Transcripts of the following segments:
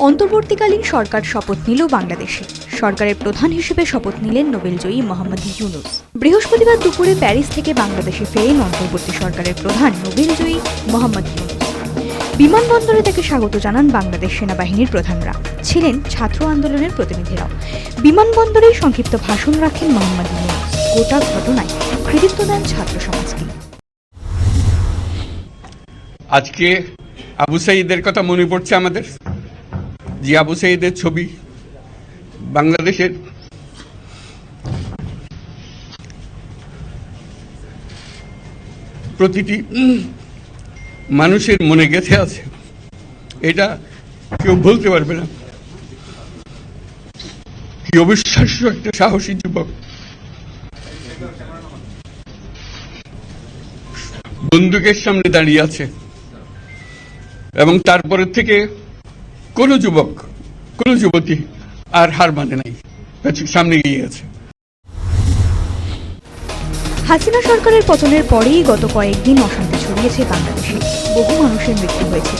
অন্তর্বর্তীকালীন সরকার শপথ নিল বাংলাদেশে। সরকারের প্রধান হিসেবে শপথ নিলেন নোবেলজয়ী মোহাম্মদ ইউনুস। বৃহস্পতিবার দুপুরে প্যারিস থেকে বাংলাদেশে ফেরেন অন্তর্বর্তী সরকারের প্রধান নোবেলজয়ী মোহাম্মদ ইউনুস। বিমানবন্দরে তাকে স্বাগত জানান বাংলাদেশ সেনাবাহিনীর প্রধানরা। ছিলেন ছাত্র আন্দোলনের প্রতিনিধিরাও। বিমানবন্দরেই সংক্ষিপ্ত ভাষণ রাখেন মোহাম্মদ ইউনুস। গোটা ঘটনায় কৃতিত্ব দেন ছাত্র সমাজকে। আজকে আবু সাইদের কথা মনে পড়ছে আমাদের? আবু সাইদের ছবি, বাংলাদেশের। প্রতিটি মানুষের মনে গেঁথে আছে। এটা কেউ বলতে পারবে না। কি অবিশ্বাস্য একটা সাহসী যুবক। বন্দুকের সামনে দাঁড়িয়ে আছে। এবং তারপরের থেকে কোনো যুবক কোনো যুবতী আর হার মানে নাই। সামনে গিয়ে গেছে হাসিনা সরকারের পতনের পরেই গত কয়েকদিন অশান্তি ছড়িয়েছে বাংলাদেশে। বহু মানুষের মৃত্যু হয়েছে।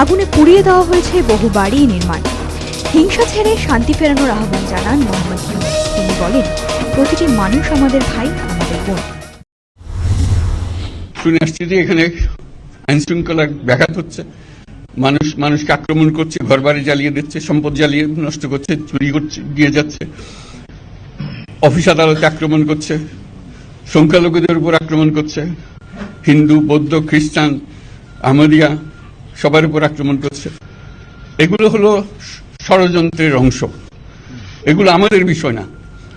আগুনে পুড়িয়ে দেওয়া হয়েছে বহু বাড়ি নির্মাণ। হিংসা ছেড়ে শান্তি ফেরানোর আহ্বান জানান মোহাম্মদ ইউনুস। তিনি বলেন প্রতিটি মানুষ আমাদের ভাই আমাদের বোন। শুনে আসছি যে এখানে আইন শৃঙ্খলা ব্যাঘাত হচ্ছে। মানুষ, মানুষকে আক্রমণ করছে ঘর বাড়ি জ্বালিয়ে দিচ্ছে, সম্পদ জ্বালিয়ে নষ্ট করছে, চুরি করছে, দিয়ে যাচ্ছে। অফিস আদালতে আক্রমণ করছে, সংখ্যালঘুদের উপর আক্রমণ করছে, হিন্দু, বৌদ্ধ, খ্রিস্টান, আহমদিয়া, সবার উপর আক্রমণ করছে। এগুলো হলো ষড়যন্ত্রের অংশ। এগুলো আমাদের বিষয় না।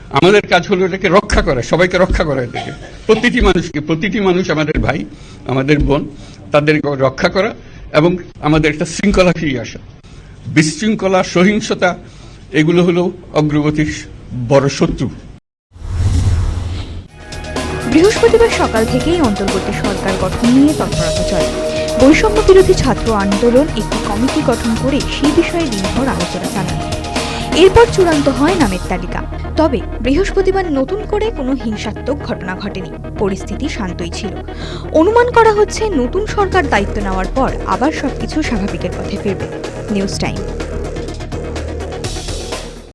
আমাদের কাজ হলো এটাকে রক্ষা করা, সবাইকে রক্ষা করা এটাকে। প্রতিটি মানুষকে, প্রতিটি মানুষ আমাদের ভাই, আমাদের বোন তাদের রক্ষা করা এবং আমাদের একটা শৃঙ্খলা ফিরিয়ে আসা। বিশৃঙ্খলা, সহিংসতা, এগুলো হলো অগ্রগতির বড় শত্রু। বৃহস্পতিবার সকাল থেকেই অন্তর্বর্তী সরকার গঠন নিয়ে তৎপরতা চলে। বৈষম্য বিরোধী ছাত্র আন্দোলন একটি কমিটি গঠন করে সেই বিষয়ে দিনভর আলোচনা চালান এরপর চূড়ান্ত হয় নামের তালিকা। তবে বৃহস্পতিবার নতুন করে কোনো হিংসাত্মক ঘটনা ঘটেনি। পরিস্থিতি শান্তই ছিল। অনুমান করা হচ্ছে নতুন সরকার দায়িত্ব নেওয়ার পর আবার সবকিছু স্বাভাবিকের পথে ফিরবে। News time.